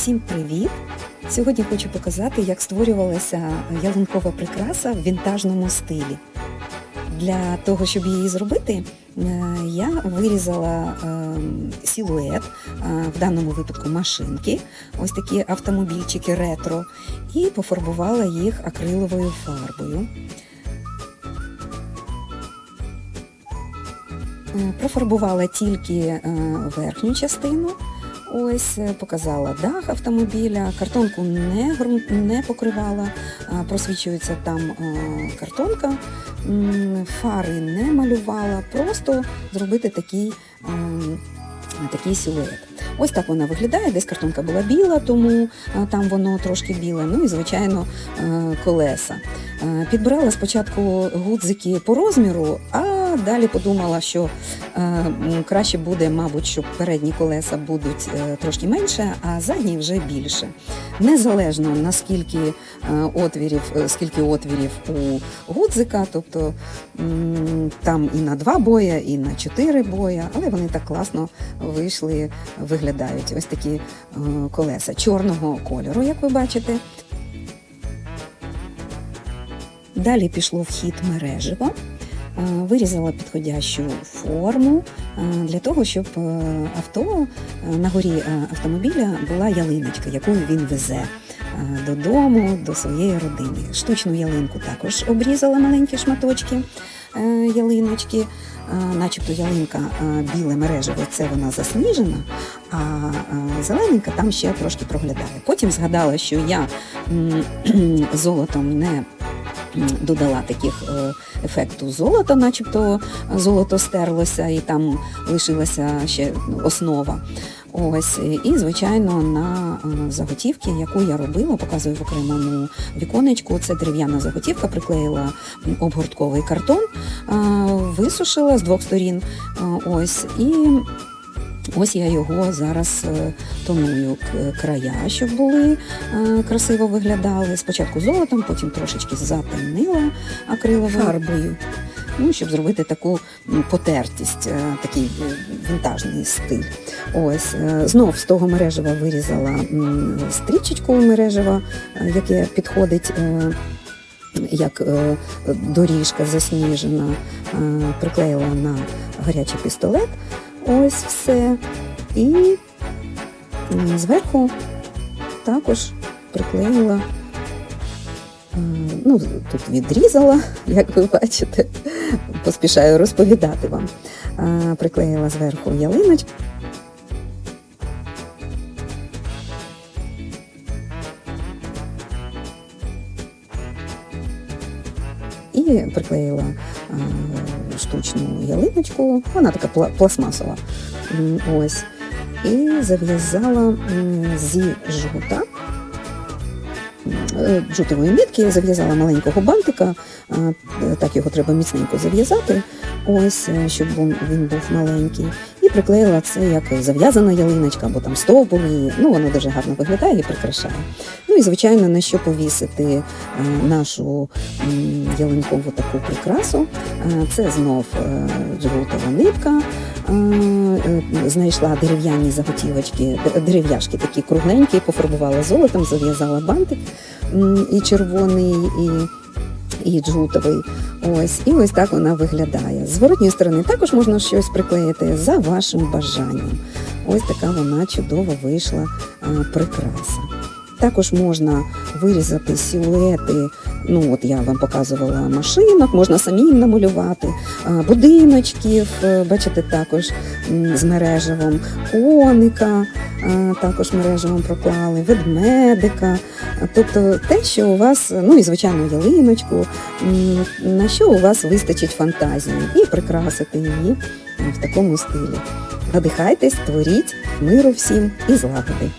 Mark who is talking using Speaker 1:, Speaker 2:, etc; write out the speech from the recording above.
Speaker 1: Всім привіт! Сьогодні хочу показати, як створювалася ялинкова прикраса в вінтажному стилі. Для того, щоб її зробити, е, я вирізала е, силует, е, в даному випадку машинки, ось такі автомобільчики ретро, і пофарбувала їх акриловою фарбою. Е, Профарбувала тільки верхню частину. Ось е, показала дах автомобіля, картонку не, не покривала, просвічується там е, картонка, фари не малювала, просто зробити такий, ем, такий силует. Ось так вона виглядає. Десь картонка була біла, тому е, там воно трошки біле. Ну і звичайно е, колеса. Е, Підбирала спочатку гудзики по розміру, а далі подумала, що е, краще буде, мабуть, щоб передні колеса будуть е, трошки менше, а задні вже більше. Незалежно наскільки е, отвірів, е, скільки отвірів у гудзика, тобто м, там і на два боя, і на чотири боя, але вони так класно вийшли, виглядають. Ось такі е, колеса чорного кольору, як ви бачите. Далі пішло в хід мережево. Е, Вирізала підходящу форму е, для того, щоб е, авто на горі автомобіля була ялиночка, яку він везе додому, до своєї родини. Штучну ялинку також обрізала маленькі шматочки ялиночки, начебто ялинка біле мережево, це вона засніжена, а зелененька там ще трошки проглядає. Потім згадала, що я золотом не додала таких е, ефекту золота, начебто золото стерлося і там лишилася ще основа. Ось і звичайно на е, заготівки, яку я робила, показую в окремому віконечку. Це дерев'яна заготівка, приклеїла обгортковий картон, е, висушила з двох сторін. Ось і ось я його зараз е, тоную края, щоб були е, красиво виглядали. Спочатку золотом, потім трошечки затемнила акриловою фарбою. Ну, щоб зробити таку потертість, е, такий вінтажний стиль. Ось знов з того мережева вирізала стрічечку мережева, яке підходить. Як доріжка засніжена, приклеїла на гарячий пістолет. Ось все. І зверху також приклеїла, е, ну, тут відрізала, як ви бачите, поспішаю розповідати вам. Е, Приклеїла зверху ялиночку. І приклеїла е, штучну ялиночку, вона така пла- пластмасова. Ось. І зав'язала зі жгута е, джутової нитки, зав'язала маленького бантика, е, так його треба міцненько зав'язати, ось, е, щоб він був маленький. Приклеїла це як зав'язана ялиночка, або там стовбур, ну воно дуже гарно виглядає і прикрашає. Ну і звичайно, на що повісити е, нашу ялинкову таку прикрасу. Е, Це знов е, джгутова нитка. Знайшла дерев'яні заготівочки, дерев'яшки такі кругленькі, пофарбувала золотом, зав'язала бантик і червоний, і і джутовий. Ось, і ось так вона виглядає. З воротньої сторони також можна щось приклеїти за вашим бажанням. Ось така вона чудово вийшла прикраса. Також можна вирізати силуети. Ну, от я вам показувала машинок, можна самим намалювати, будиночків, е, бачите, також з мережевом, коника, також мережевом проклали, ведмедика. Тобто те, що у вас, ну і звичайно, ялиночку, на що у вас вистачить фантазії, і прикрасити її в такому стилі. Надихайтесь, творіть, миру всім і злагоди.